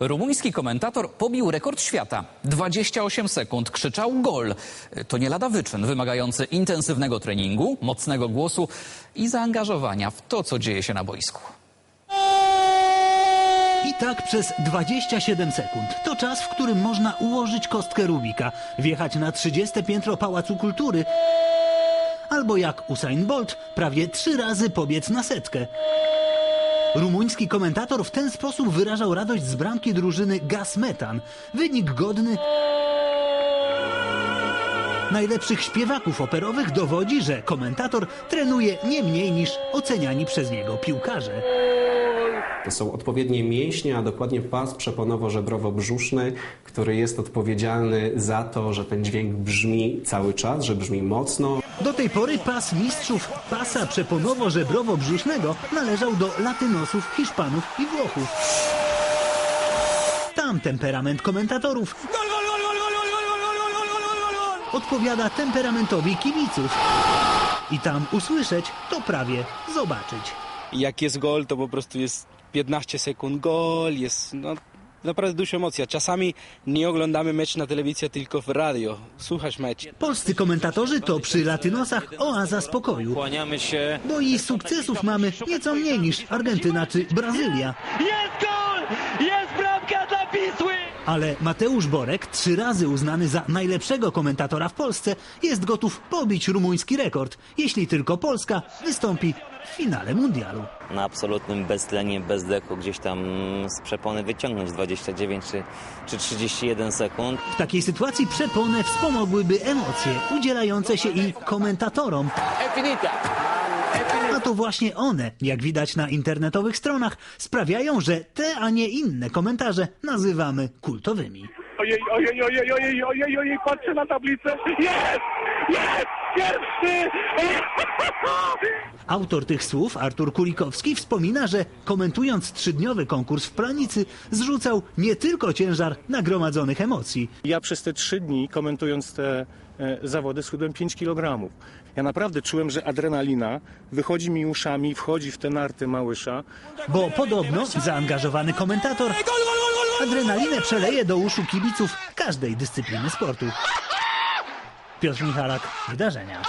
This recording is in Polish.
Rumuński komentator pobił rekord świata. 28 sekund krzyczał gol. To nie lada wyczyn wymagający intensywnego treningu, mocnego głosu i zaangażowania w to, co dzieje się na boisku. I tak przez 27 sekund. To czas, w którym można ułożyć kostkę Rubika, wjechać na 30 piętro Pałacu Kultury, albo jak Usain Bolt, prawie trzy razy pobiec na setkę. Rumuński komentator w ten sposób wyrażał radość z bramki drużyny Gaz Metan. Wynik godny najlepszych śpiewaków operowych dowodzi, że komentator trenuje nie mniej niż oceniani przez niego piłkarze. To są odpowiednie mięśnie, a dokładnie pas przeponowo-żebrowo-brzuszny, który jest odpowiedzialny za to, że ten dźwięk brzmi cały czas, że brzmi mocno. Do tej pory pas mistrzów pasa przeponowo-żebrowo-brzusznego należał do latynosów, Hiszpanów i Włochów. Tam temperament komentatorów odpowiada temperamentowi kibiców. I tam usłyszeć to prawie zobaczyć. jak jest gol, to po prostu jest 15 sekund gol, jest no, naprawdę dużo emocja. Czasami nie oglądamy mecz na telewizji, tylko w radio. Słuchasz mecz. Polscy komentatorzy to przy latynosach oaza spokoju, Kłaniamy się. bo i sukcesów mamy nieco mniej niż Argentyna czy Brazylia. Jest gol! Jest! Ale Mateusz Borek, trzy razy uznany za najlepszego komentatora w Polsce, jest gotów pobić rumuński rekord, jeśli tylko Polska wystąpi w finale mundialu. na absolutnym beztlenie, bez deku gdzieś tam z przepony wyciągnąć 29 czy, czy 31 sekund. W takiej sytuacji przeponę wspomogłyby emocje udzielające się i komentatorom. A to właśnie one, jak widać na internetowych stronach, sprawiają, że te, a nie inne komentarze nazywamy kultowymi. Ojej, ojej, ojej, ojej, ojej, ojej, patrzę na tablicę. Jest! Jest! Pierwszy! Autor tych słów, Artur Kulikowski, wspomina, że komentując trzydniowy konkurs w Planicy, zrzucał nie tylko ciężar nagromadzonych emocji. Ja przez te trzy dni, komentując te e, zawody, schudłem 5 kg. Ja naprawdę czułem, że adrenalina wychodzi mi uszami, wchodzi w te narty Małysza. Bo podobno zaangażowany komentator adrenalinę przeleje do uszu kibiców każdej dyscypliny sportu. Piotr Michalak, wydarzenia.